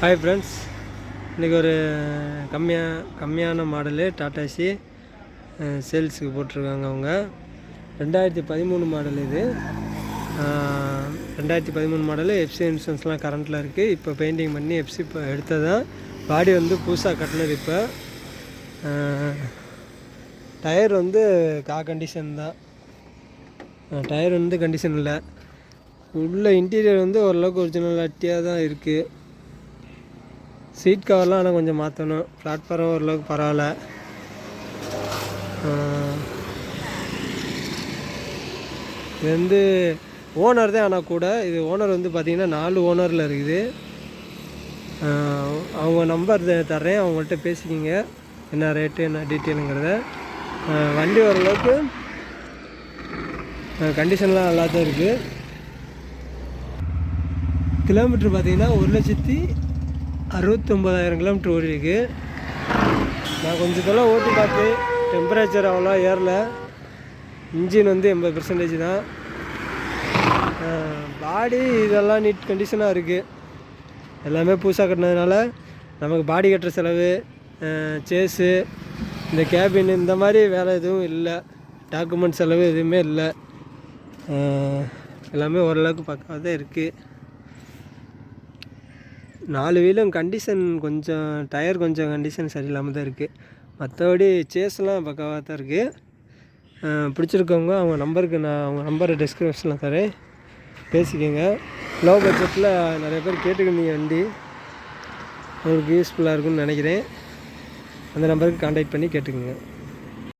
Hi friends இன்றைக்கி ஒரு கம்மியாக கம்மியான மாடலு டாட்டாசி சேல்ஸுக்கு போட்டிருக்காங்க அவங்க. ரெண்டாயிரத்தி பதிமூணு மாடல் இது. ரெண்டாயிரத்தி பதிமூணு மாடலு எஃப்சி இன்சூரன்ஸ்லாம் கரண்ட்டில் இருக்குது இப்போ பெயிண்டிங் பண்ணி எஃப்சி இப்போ எடுத்ததான் பாடி வந்து புதுசாக கட்டினது இப்போ. டயர் வந்து கா கண்டிஷன் தான். டயர் வந்து கண்டிஷன் இல்லை. உள்ள இன்டீரியர் வந்து ஓரளவுக்கு ஒரிஜினலாட்டியாக தான் இருக்குது சீட் கவர்லாம் ஆனால் கொஞ்சம் மாற்றணும் பிளாட்ஃபார்ம் ஓரளவுக்கு பரவாயில்ல. இது வந்து ஓனர் தான் ஆனால் கூட இது ஓனர் வந்து பார்த்திங்கன்னா நாலு ஓனரில் இருக்குது. அவங்க நம்பர் தர்றேன். அவங்கள்ட்ட பேசிக்கிங்க. என்ன ரேட்டு என்ன டீட்டெயிலுங்கிறத வண்டி ஓரளவுக்கு கண்டிஷன்லாம் நல்லா தான் இருக்குது கிலோமீட்டர் பார்த்திங்கன்னா ஒரு லட்சத்தி அறுபத்தொம்பதாயிரம் கிலோமீட்டர் ஓடிருக்கு. நான் கொஞ்சம் தூரம் ஓட்டி பார்த்து டெம்பரேச்சர் அவ்வளோ ஏறல. இன்ஜின் வந்து எண்பது பர்சன்டேஜ் தான். பாடி இதெல்லாம் நீட் கண்டிஷனாக இருக்குது எல்லாமே புதுசாக கட்டினதுனால நமக்கு பாடி கட்டுற செலவு சேஸு இந்த கேபின் இந்த மாதிரி வேலை எதுவும் இல்லை. டாக்குமெண்ட் செலவு எதுவுமே இல்லை. எல்லாமே ஓரளவுக்கு பக்காவாக தான் இருக்குது நாலு வீலும் கண்டிஷன் கொஞ்சம் டயர் கொஞ்சம் கண்டிஷன் சரியில்லாமல் தான் இருக்குது மற்றபடி சேஸ்லாம் பக்காவாக தான் இருக்குது பிடிச்சிருக்கவங்க அவங்க நம்பருக்கு நான் அவங்க நம்பரை டிஸ்கிரிப்ஷனில் தரேன். பேசிக்கோங்க. லோ பட்ஜெட்டில் நிறைய பேர் கேட்டுக்கிட்டீங்க வண்டி. உங்களுக்கு யூஸ்ஃபுல்லாக இருக்கும்னு நினைக்கிறேன். அந்த நம்பருக்கு கான்டாக்ட் பண்ணி கேட்டுக்கோங்க.